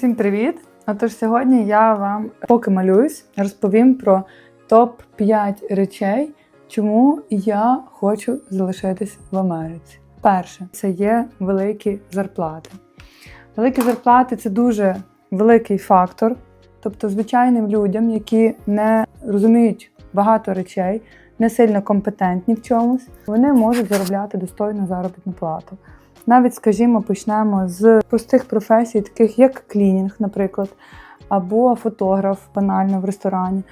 Всім привіт! Отож, сьогодні я вам, поки малююсь, розповім про топ-5 речей, чому я хочу залишитись в Америці. Перше, це є великі зарплати. Великі зарплати це дуже великий фактор. Тобто, звичайним людям, які не розуміють багато речей, не сильно компетентні в чомусь, вони можуть заробляти достойну заробітну плату. Навіть, скажімо, почнемо з простих професій, таких як клінінг, наприклад, або фотограф банально в ресторані.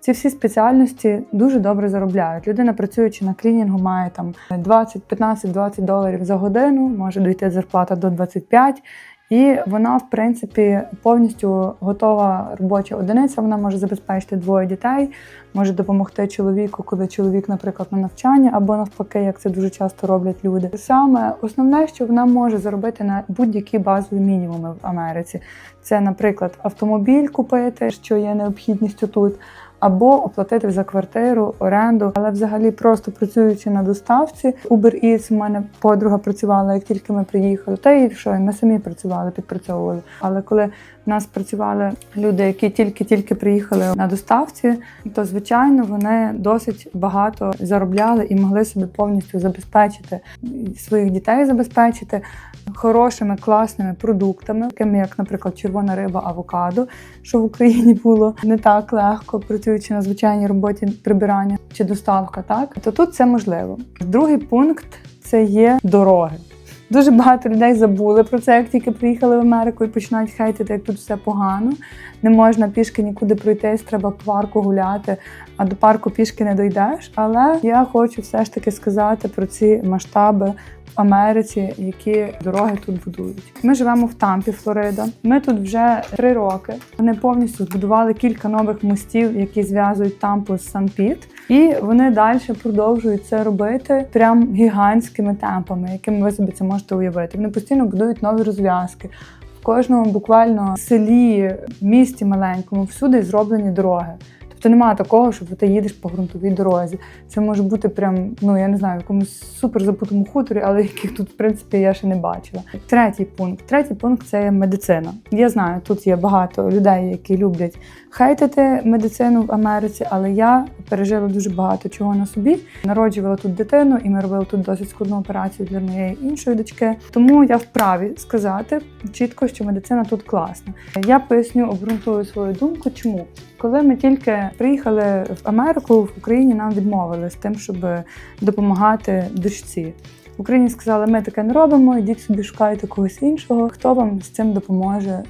Ці всі спеціальності дуже добре заробляють. Людина, працюючи на клінінгу, має там 20, 15, 20 доларів за годину, може дійти зарплата до 25. І вона, в принципі, повністю готова робоча одиниця. Вона може забезпечити двоє дітей, може допомогти чоловіку, коли чоловік, наприклад, на навчанні, або навпаки, як це дуже часто роблять люди. Саме основне, що вона може заробити на будь-які базові мінімуми в Америці. Це, наприклад, автомобіль купити, що є необхідністю тут. Або оплатити за квартиру, оренду, але взагалі просто працюючи на доставці. Uber Eats, у мене подруга працювала, як тільки ми приїхали. Та і що, ми самі працювали, підпрацьовували. Але коли в нас працювали люди, які тільки-тільки приїхали на доставці, то звичайно вони досить багато заробляли і могли собі повністю забезпечити своїх дітей, забезпечити хорошими класними продуктами, такими як, наприклад, червона риба, авокадо, що в Україні було не так легко, працюючи на звичайній роботі прибирання чи доставка, так то тут це можливо. Другий пункт це є дороги. Дуже багато людей забули про це, як тільки приїхали в Америку і починають хейтити, як тут все погано. Не можна пішки нікуди пройтись, треба по парку гуляти, а до парку пішки не дойдеш. Але я хочу все ж таки сказати про ці масштаби Америці, які дороги тут будують. Ми живемо в Тампі, Флорида. Ми тут вже три роки. Вони повністю збудували кілька нових мостів, які зв'язують Тампу з Сан-Піт. І вони далі продовжують це робити прям гігантськими темпами, якими ви собі це можете уявити. Вони постійно будують нові розв'язки. В кожному буквально селі, місті маленькому, всюди зроблені дороги. Тобто немає такого, що ти їдеш по ґрунтовій дорозі. Це може бути прям, ну я не знаю, в якомусь супер запутому хуторі, але яких тут, в принципі, я ще не бачила. Третій пункт. Третій пункт це медицина. Я знаю, тут є багато людей, які люблять хейтити медицину в Америці, але я пережила дуже багато чого на собі. Народжувала тут дитину, і ми робили тут досить складну операцію для моєї іншої дочки. Тому я вправі сказати чітко, що медицина тут класна. Я поясню, обґрунтую свою думку. Чому? Коли ми тільки приїхали в Америку, в Україні нам відмовили з тим, щоб допомагати дочці. В Україні сказали, ми таке не робимо, ідіть собі шукайте когось іншого, хто вам з цим допоможе